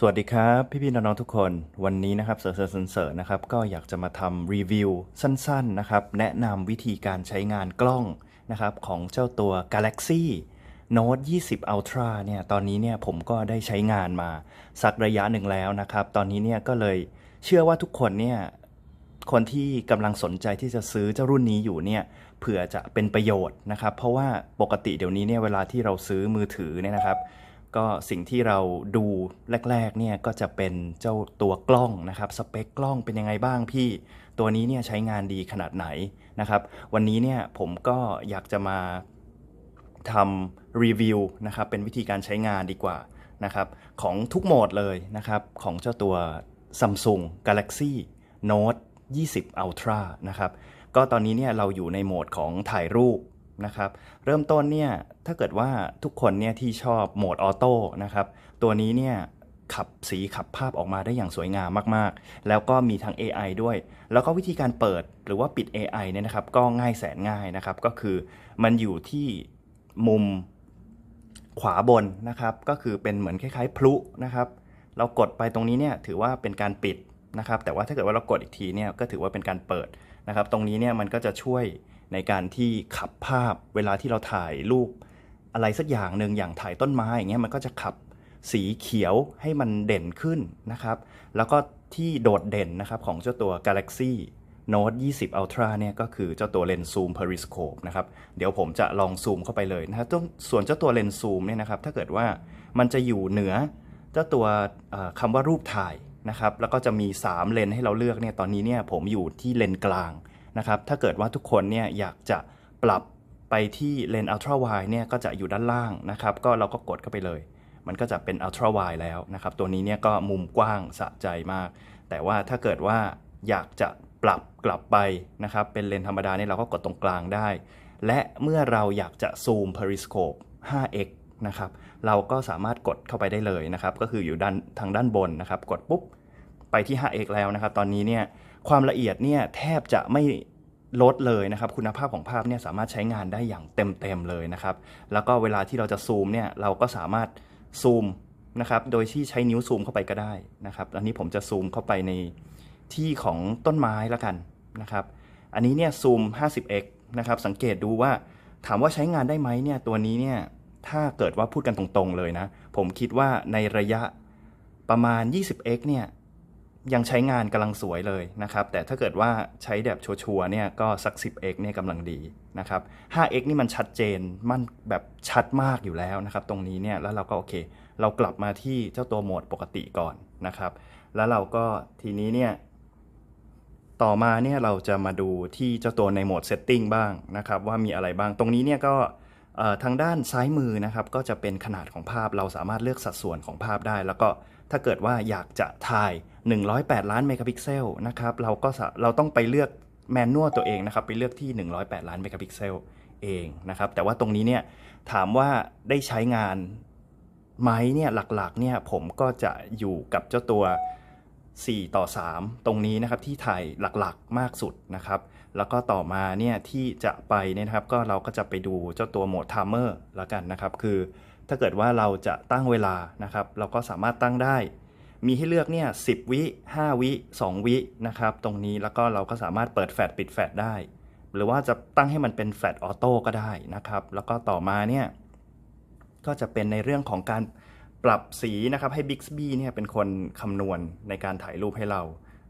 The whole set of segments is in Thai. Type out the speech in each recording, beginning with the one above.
สวัสดีครับ พี่ๆน้องๆทุกคน วันนี้นะครับเสิร์ชเสิร์ชเสิร์นะครับก็อยากจะมาทำรีวิวสั้นๆนะครับแนะนำวิธีการใช้งานกล้องนะครับของเจ้าตัว Galaxy Note 20 Ultra เนี่ยตอนนี้เนี่ยผมก็ได้ใช้งานมาสักระยะหนึ่งแล้วนะครับ ตอนนี้เนี่ยก็เลยเชื่อว่าทุกคนเนี่ยคนที่กำลังสนใจที่จะซื้อเจ้ารุ่นนี้อยู่เนี่ยเผื่อจะเป็นประโยชน์นะครับ เพราะว่าปกติเดี๋ยวนี้เนี่ยเวลาที่เราซื้อมือถือเนี่ยนะครับ ก็สิ่งที่เราดูแรกๆเนี่ยก็จะเป็นเจ้าตัวกล้องนะครับสเปคกล้องเป็นยังไงบ้างพี่ ตัวนี้เนี่ยใช้งานดีขนาดไหนนะครับ วันนี้เนี่ยผมก็อยากจะมาทำรีวิวนะครับเป็นวิธีการใช้งานดีกว่านะครับของทุกโหมดเลยนะครับของเจ้าตัว Samsung Galaxy Note 20 Ultra นะครับก็ตอนนี้เนี่ยเราอยู่ในโหมดของถ่ายรูป นะครับ เริ่มต้นเนี่ยถ้าเกิดว่าทุกคนเนี่ยที่ชอบโหมดออโต้นะครับตัวนี้เนี่ยขับสีขับภาพออกมาได้อย่างสวยงามมากๆ แล้วก็มีทั้ง AI ด้วย แล้วก็วิธีการเปิดหรือว่าปิด AI เนี่ยนะครับ ก็ง่ายแสนง่ายนะครับ ก็คือมันอยู่ที่มุมขวาบนนะครับ ก็คือเป็นเหมือนคล้าย ๆ พลุนะครับ เรากดไปตรงนี้เนี่ยถือว่าเป็นการปิดนะครับ แต่ว่าถ้าเกิดว่าเรากดอีกทีเนี่ยก็ถือว่าเป็นการเปิดนะครับ ตรงนี้เนี่ยมันก็จะช่วย ในการที่ขับภาพเวลาที่เราถ่ายรูปอะไรสักอย่างหนึ่งอย่างถ่ายต้นไม้อย่างเงี้ยมันก็จะขับสีเขียวให้มันเด่นขึ้นนะครับ แล้วก็ที่โดดเด่นนะครับของเจ้าตัว Galaxy Note 20 Ultra เนี่ยก็คือเจ้าตัวเลนส์ซูม periscope นะครับ เดี๋ยวผมจะลองซูมเข้าไปเลยนะครับต้องส่วนเจ้าตัวเลนส์ซูมเนี่ยนะครับ ถ้าเกิดว่ามันจะอยู่เหนือเจ้าตัวคำว่ารูปถ่ายนะครับ แล้วก็จะมี 3 เลนส์ให้เราเลือกเนี่ย ตอนนี้เนี่ยผมอยู่ที่เลนส์กลาง นะครับ ถ้าเกิดว่าทุกคนเนี่ยอยากจะปรับไปที่เลนส์ ultra wide เนี่ยก็จะอยู่ด้านล่างนะครับ ก็เราก็กดเข้าไปเลย มันก็จะเป็น ultra wide แล้วนะครับ ตัวนี้เนี่ยก็มุมกว้างสะใจมาก แต่ว่าถ้าเกิดว่าอยากจะปรับกลับไปนะครับ เป็นเลนส์ธรรมดาเนี่ยเราก็กดตรงกลางได้ และเมื่อเราอยากจะซูม periscope 5x นะครับเราก็สามารถกดเข้าไปได้เลยนะครับ ก็คืออยู่ด้านทางด้านบนนะครับ กดปุ๊บไปที่ 5x แล้วนะครับ ตอนนี้เนี่ย ความละเอียดเนี่ยแทบจะไม่ลดเลยนะครับคุณภาพของภาพเนี่ยสามารถใช้งานได้อย่างเต็มๆเลยนะครับ แล้วก็เวลาที่เราจะซูมเนี่ยเราก็สามารถซูมนะครับโดยที่ใช้นิ้วซูมเข้าไปก็ได้นะครับอันนี้ผมจะซูมเข้าไปในที่ของต้นไม้แล้วกันนะครับ อันนี้เนี่ยซูม 50x นะครับสังเกตดูว่าถามว่าใช้งานได้ไหมเนี่ยตัวนี้เนี่ยถ้าเกิดว่าพูดกันตรงๆเลยนะ ผมคิดว่าในระยะประมาณ 20x เนี่ย ยังใช้งานกำลังสวยเลยนะครับ แต่ถ้าเกิดว่าใช้แบบชัวร์เนี่ยก็สัก 10x เนี่ยกำลังดีนะครับ 5x นี่มันชัดเจนมันแบบชัดมากอยู่แล้วนะครับ ตรงนี้เนี่ยแล้วเราก็โอเค เรากลับมาที่เจ้าตัวโหมดปกติก่อนนะครับ แล้วเราก็ทีนี้เนี่ยต่อมาเนี่ยเราจะมาดูที่เจ้าตัวในโหมด Setting บ้างนะครับว่ามีอะไรบ้างตรงนี้เนี่ยก็ทางด้านซ้ายมือนะครับก็จะเป็นขนาดของภาพเราสามารถเลือกสัดส่วนของภาพได้ แล้วก็ ถ้าเกิดว่าอยากจะถ่าย 108 ล้านเมกะพิกเซลนะครับเราก็สเราต้องไปเลือกแมนนวลตัวเองนะครับไปเลือกที่ 108 ล้านเมกะพิกเซลเองนะครับแต่ว่าตรงนี้เนี่ยถามว่าได้ใช้งานไหมเนี่ยหลักๆเนี่ยผมก็จะอยู่กับเจ้าตัว 4 ต่อ 3 ตรงนี้นะครับที่ถ่ายหลักๆมากสุดนะครับแล้วก็ต่อมาเนี่ยที่จะไปเนี่ยนะครับก็เราก็จะไปดูเจ้าตัวโหมด timer แล้วกันนะครับคือ ถ้าเกิดว่าเราจะตั้งเวลานะครับ เราก็สามารถตั้งได้ มีให้เลือกเนี่ย10วิ5วิ2วินะครับ ตรงนี้แล้วก็เราก็สามารถเปิดแฟลชปิดแฟลชได้ หรือว่าจะตั้งให้มันเป็นแฟลชออโต้ก็ได้นะครับ แล้วก็ต่อมาเนี่ย ก็จะเป็นในเรื่องของการปรับสีนะครับให้ Bixby เนี่ยเป็นคนคำนวณในการถ่ายรูปให้เรา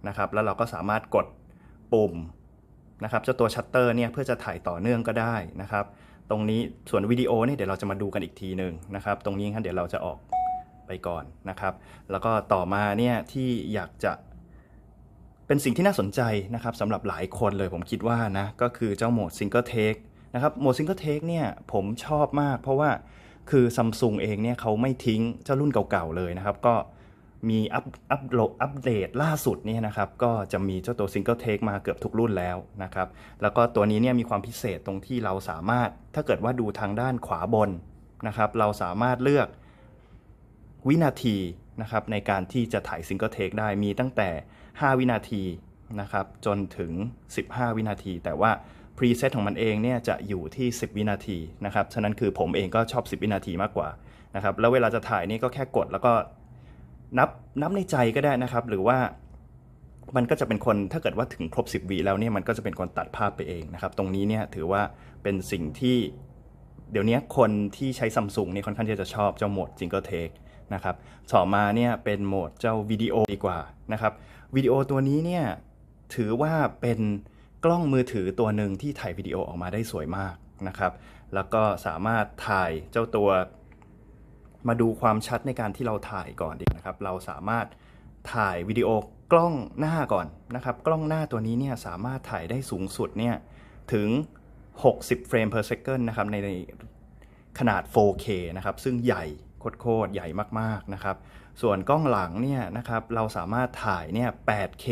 นะครับ แล้วเราก็สามารถกดปุ่มนะครับเจ้าตัวชัตเตอร์เนี่ยเพื่อจะถ่ายต่อเนื่องก็ได้นะครับ ตรงนี้ส่วนวิดีโอเนี่ยเดี๋ยวเราจะมาดูกันอีกทีหนึ่งนะครับ ตรงนี้ครับเดี๋ยวเราจะออกไปก่อนนะครับ แล้วก็ต่อมาเนี่ยที่อยากจะเป็นสิ่งที่น่าสนใจนะครับสำหรับหลายคนเลยผมคิดว่านะ ก็คือเจ้าโหมด Single Take นะครับโหมด Single Take เนี่ยผมชอบมาก เพราะว่าคือซัมซุงเองเนี่ยเขาไม่ทิ้งเจ้ารุ่นเก่าๆเลยนะครับ ก็ มีอัพอัพโหลดอัปเดตล่าสุดนี่นะครับ ก็จะมีเจ้าตัว Single Take มาเกือบทุกรุ่นแล้วนะครับ แล้วก็ตัวนี้เนี่ยมีความพิเศษตรงที่เราสามารถถ้าเกิดว่าดูทางด้านขวาบนนะครับ เราสามารถเลือกวินาทีนะครับในการที่จะถ่าย Single Take ได้มีตั้งแต่ 5 วินาทีนะครับจนถึง 15 วินาที แต่ว่าพรีเซตของมันเองเนี่ยจะอยู่ที่ 10 วินาทีนะครับ ฉะนั้นคือผมเองก็ชอบ 10 วินาทีมากกว่านะครับ แล้วเวลาจะถ่ายนี่ก็แค่กดแล้วก็ นับนับในใจก็ได้นะครับ หรือว่ามันก็จะเป็นคนถ้าเกิดว่าถึงครบ 10วิแล้วเนี่ยมันก็จะเป็นคนตัดภาพไปเองนะครับ ตรงนี้เนี่ยถือว่าเป็นสิ่งที่เดี๋ยวนี้คนที่ใช้ซัมซุงเนี่ยค่อนข้างที่จะชอบเจ้าโหมด Jingle Take นะครับต่อมาเนี่ยเป็นโหมดเจ้าวิดีโอดีกว่านะครับวิดีโอตัวนี้เนี่ยถือว่าเป็นกล้องมือถือตัวหนึ่งที่ถ่ายวิดีโอออกมาได้สวยมากนะครับ แล้วก็สามารถถ่ายเจ้าตัว มาดูความชัดในการที่เราถ่ายก่อนดีนะครับ เราสามารถถ่ายวิดีโอกล้องหน้าก่อนนะครับ กล้องหน้าตัวนี้เนี่ยสามารถถ่ายได้สูงสุดเนี่ยถึง 60 เฟรม per second นะครับในในขนาด 4K นะครับ ซึ่งใหญ่โคตรใหญ่มากๆนะครับ ส่วนกล้องหลังเนี่ยนะครับเราสามารถถ่ายเนี่ย 8K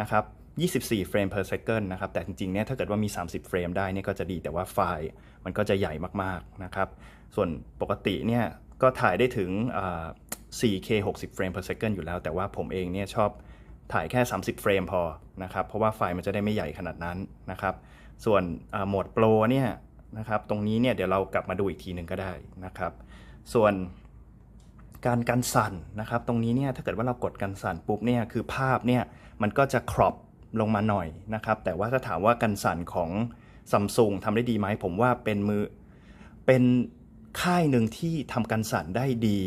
นะครับ 24 เฟรม per second นะครับ แต่จริงๆเนี่ยถ้าเกิดว่ามี 30 เฟรมได้เนี่ยก็จะดีแต่ว่าไฟล์มันก็จะใหญ่มากๆนะครับ ส่วนปกติเนี่ย ก็ถ่ายได้ถึง 4K 60 เฟรม per second อยู่แล้ว แต่ว่าผมเองเนี่ยชอบถ่ายแค่ 30 เฟรมพอนะครับ เพราะว่าไฟล์มันจะได้ไม่ใหญ่ขนาดนั้นนะครับ ส่วนโหมดโปรเนี่ยนะครับตรงนี้เนี่ยเดี๋ยวเรากลับมาดูอีกทีหนึ่งก็ได้นะครับ ส่วนการกันสั่นนะครับ ตรงนี้เนี่ยถ้าเกิดว่าเรากดกันสั่นปุ๊บเนี่ยคือภาพเนี่ยมันก็จะครอปลงมาหน่อยนะครับ แต่ว่าถ้าถามว่ากันสั่นของซัมซุงทำได้ดีไหมผมว่าเป็นมือเป็น ค่ายหนึ่งที่ทำกันสั่นได้ดี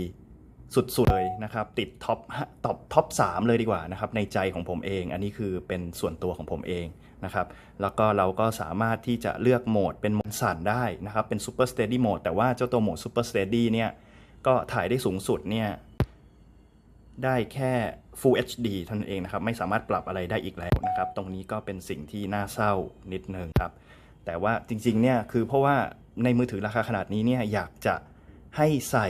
สุด ๆ เลยนะครับ ติดท็อปท็อปท็อปสามเลยดีกว่านะครับ ในใจของผมเอง อันนี้คือเป็นส่วนตัวของผมเองนะครับ แล้วก็เราก็สามารถที่จะเลือกโหมดเป็นโหมดสั่นได้นะครับ เป็น Super Steady Mode แต่ว่าเจ้าตัวโหมด Super Steady เนี่ย ก็ถ่ายได้สูงสุดเนี่ย ได้แค่ Full HD เท่านั้นเองนะครับ ไม่สามารถปรับอะไรได้อีกแล้วนะครับ ตรงนี้ก็เป็นสิ่งที่น่าเศร้านิดนึงครับ แต่ว่าจริงๆเนี่ยคือเพราะว่า ในมือถือราคาขนาดนี้เนี่ยอยากจะให้ใส่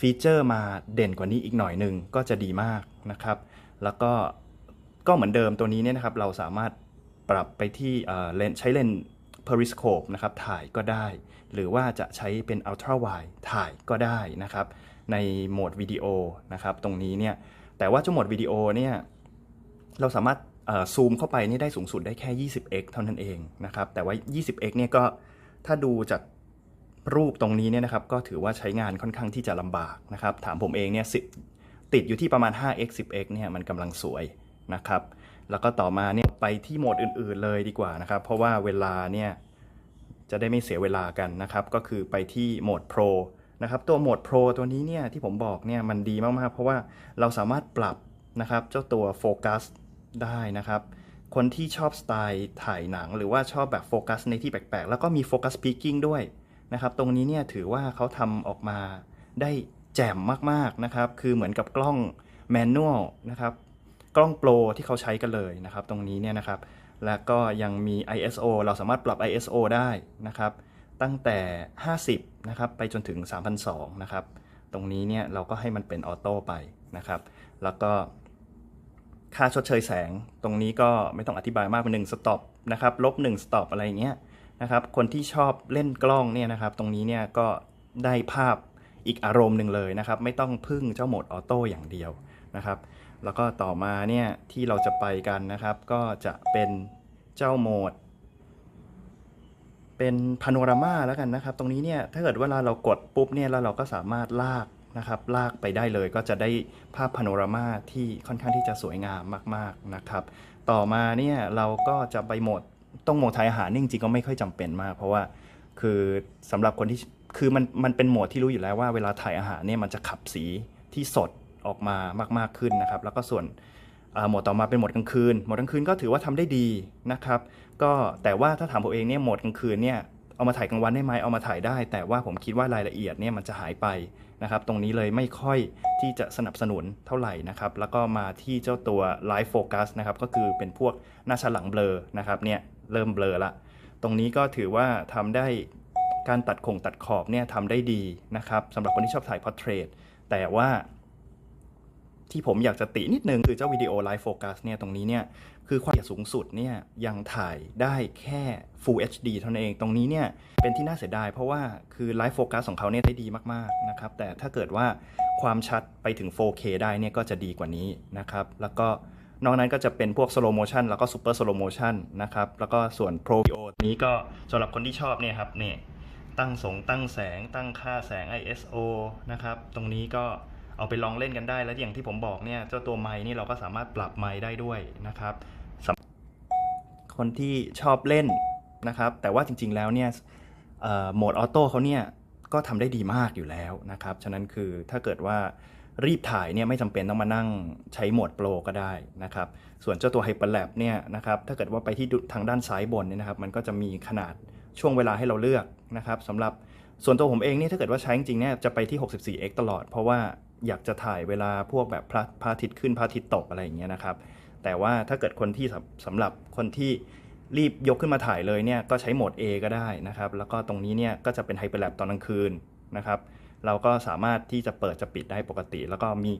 ฟีเจอร์มาเด่นกว่านี้อีกหน่อยหนึ่งก็จะดีมากนะครับ แล้วก็ก็เหมือนเดิมตัวนี้เนี่ยนะครับเราสามารถปรับไปที่เลนใช้เลน periscope นะครับถ่ายก็ได้ หรือว่าจะใช้เป็น ultra wide ถ่ายก็ได้นะครับ ในโหมดวิดีโอนะครับตรงนี้เนี่ยแต่ว่าเจ้าโหมดวิดีโอเนี่ยเราสามารถซูมเข้าไปนี่ได้สูงสุดได้แค่ 20x เท่านั้นเองนะครับแต่ว่า 20x เนี่ยก็ ถ้าดูจากรูปตรงนี้เนี่ยนะครับก็ถือว่าใช้งานค่อนข้างที่จะลำบากนะครับ ถามผมเองเนี่ยสิติดอยู่ที่ประมาณ 5x 10x เนี่ยมันกำลังสวยนะครับ แล้วก็ต่อมาเนี่ยไปที่โหมดอื่นๆเลยดีกว่านะครับ เพราะว่าเวลาเนี่ยจะได้ไม่เสียเวลากันนะครับ ก็คือไปที่โหมด Pro นะครับ ตัวโหมด Pro ตัวนี้เนี่ยที่ผมบอกเนี่ยมันดีมากๆ เพราะว่าเราสามารถปรับนะครับ เจ้าตัวโฟกัสได้นะครับ คนที่ชอบสไตล์ถ่ายหนัง หรือว่าชอบแบบโฟกัสในที่แปลกๆ แล้วก็มีโฟกัสพีกิ้งด้วยนะครับตรงนี้เนี่ยถือว่าเขาทำออกมาได้แจ่มมากๆนะครับ คือเหมือนกับกล้องแมนนวลนะครับกล้องโปรที่เขาใช้กันเลยนะครับตรงนี้เนี่ยนะครับแล้วก็ยังมี ISO เราสามารถปรับ ISO ได้นะครับตั้งแต่ 50นะครับไปจนถึง 3,002นะครับตรงนี้เนี่ยเราก็ให้มันเป็นออโต้ไปนะครับแล้วก็ ค่าชดเชยแสง ตรงนี้ก็ไม่ต้องอธิบายมากเป็น1สต็อปนะครับลบ1สต็อปอะไรอย่างเงี้ยนะครับคนที่ชอบเล่นกล้องเนี่ยนะครับตรงนี้เนี่ยก็ได้ภาพอีกอารมณ์หนึ่งเลยนะครับ ไม่ต้องพึ่งเจ้าโหมดออโต้อย่างเดียวนะครับ แล้วก็ต่อมาเนี่ยที่เราจะไปกันนะครับ ก็จะเป็นเจ้าโหมด เป็นพาโนรามาแล้วกันนะครับ ตรงนี้เนี่ยถ้าเกิดเวลาเรากดปุ๊บเนี่ยแล้วเราก็สามารถลาก นะครับลากไปได้เลยก็จะได้ภาพพาโนรามาที่ค่อนข้างที่จะสวยงามมากๆนะครับ ต่อมาเนี่ยเราก็จะไปโหมดต้องโหมดถ่ายอาหารนี่จริงๆก็ไม่ค่อยจำเป็นมาก เพราะว่าคือสำหรับคนที่คือมันมันเป็นโหมดที่รู้อยู่แล้วว่าเวลาถ่ายอาหารเนี่ยมันจะขับสีที่สดออกมามากๆขึ้นนะครับ แล้วก็ส่วนโหมดต่อมาเป็นโหมดกลางคืนโหมดกลางคืนก็ถือว่าทำได้ดีนะครับ ก็แต่ว่าถ้าถามผมเองเนี่ยโหมดกลางคืนเนี่ย เอามาถ่ายกลางวันได้ไหมเอามาถ่ายได้ แต่ว่าผมคิดว่ารายละเอียดเนี่ยมันจะหายไปนะครับ ตรงนี้เลยไม่ค่อยที่จะสนับสนุนเท่าไหร่นะครับ แล้วก็มาที่เจ้าตัว Live Focus นะครับ ก็คือเป็นพวกหน้าชั้นหลังเบลอนะครับ เนี่ยเริ่มเบลอละ ตรงนี้ก็ถือว่าทำได้การตัดคงตัดขอบเนี่ยทำได้ดีนะครับสำหรับคนที่ชอบถ่ายพอร์เทรตแต่ว่า ที่ผมอยากจะตินิดนึงคือเจ้าวิดีโอไลฟ์โฟกัสเนี่ยตรงนี้เนี่ยคือความละเอียดสูงสุดเนี่ยยังถ่ายได้แค่ Full HD เท่านั้นเองตรงนี้เนี่ยเป็นที่น่าเสียดายเพราะว่าคือไลฟ์โฟกัสของเขาเนี่ยได้ดีมากๆนะครับแต่ถ้าเกิดว่าความชัดไปถึง 4K ได้เนี่ยก็จะดีกว่านี้นะครับแล้วก็นอกนั้นก็จะเป็นพวก slow motion แล้วก็ super slow motion นะครับแล้วก็ส่วน pro video นี้ก็สำหรับคนที่ชอบเนี่ยครับเนี่ยตั้งสงตั้งแสงตั้งค่าแสง ISO นะครับตรงนี้ก็ เอาไปลองเล่นกันได้ แล้วอย่างที่ผมบอกเนี่ยเจ้าตัวไม้นี่เราก็สามารถปรับไม้ได้ด้วยนะครับสำคนที่ชอบเล่นนะครับ แต่ว่าจริงๆแล้วเนี่ยโหมดออโต้เขาเนี่ยก็ทำได้ดีมากอยู่แล้วนะครับ ฉะนั้นคือถ้าเกิดว่ารีบถ่ายเนี่ยไม่จำเป็นต้องมานั่งใช้โหมดโปรก็ได้นะครับ ส่วนเจ้าตัว Hyperlap เนี่ยนะครับ ถ้าเกิดว่าไปที่ทางด้านซ้ายบนเนี่ยนะครับ มันก็จะมีขนาดช่วงเวลาให้เราเลือกนะครับสำหรับส่วนตัวผมเองเนี่ยถ้าเกิดว่าใช้จริงๆเนี่ยจะไปที่ 64x ตลอด เพราะว่า อยากจะถ่ายเวลาพวกแบบพระพระอาทิตย์ขึ้นพระอาทิตย์ตกอะไรอย่างเงี้ยนะครับ แต่ว่าถ้าเกิดคนที่สำสำหรับคนที่รีบยกขึ้นมาถ่ายเลยเนี่ยก็ใช้โหมด A ก็ได้นะครับ แล้วก็ตรงนี้เนี่ยก็จะเป็น Hyperlap ตอนกลางคืนนะครับ เราก็สามารถที่จะเปิดจะปิดได้ปกติ แล้วก็มี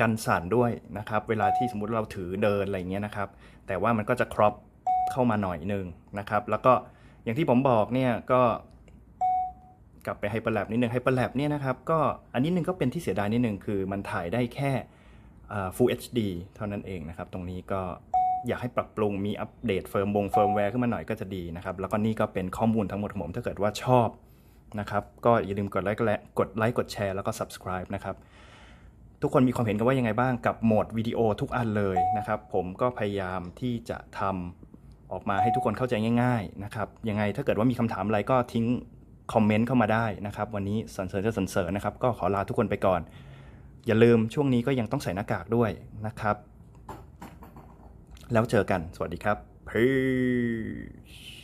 กันสั่นด้วยนะครับ เวลาที่สมมุติเราถือเดินอะไรเงี้ยนะครับ แต่ว่ามันก็จะครอปเข้ามาหน่อยหนึงนะครับ แล้วก็อย่างที่ผมบอกเนี่ยก็ กลับไป Hyperlap นิดนึง Hyperlap เนี่ยนะครับก็อันนี้นึงก็เป็นที่เสียดายนิดนึงคือมันถ่ายได้แค่ Full HD เท่านั้นเองนะครับ ตรงนี้ก็อยากให้ปรับปรุงมีอัปเดตเฟิร์มวงเฟิร์มแวร์ขึ้นมาหน่อยก็จะดีนะครับ แล้วก็นี่ก็เป็นข้อมูลทั้งหมดของผมถ้าเกิดว่าชอบนะครับ ก็อย่าลืมกดไลค์และกดไลค์กดแชร์แล้วก็ subscribe นะครับ ทุกคนมีความเห็นกันว่ายังไงบ้างกับโหมดวิดีโอทุกอันเลยนะครับ ผมก็พยายามที่จะทำออกมาให้ทุกคนเข้าใจง่าย ๆนะครับ ยังไงถ้าเกิดว่ามีคำถามอะไรก็ทิ้ง คอมเมนต์เข้ามาได้นะครับ วันนี้สันเสริญจะสันเสริญนะครับ ก็ขอลาทุกคนไปก่อน อย่าลืมช่วงนี้ก็ยังต้องใส่หน้ากากด้วยนะครับ แล้วเจอกันสวัสดีครับ Peace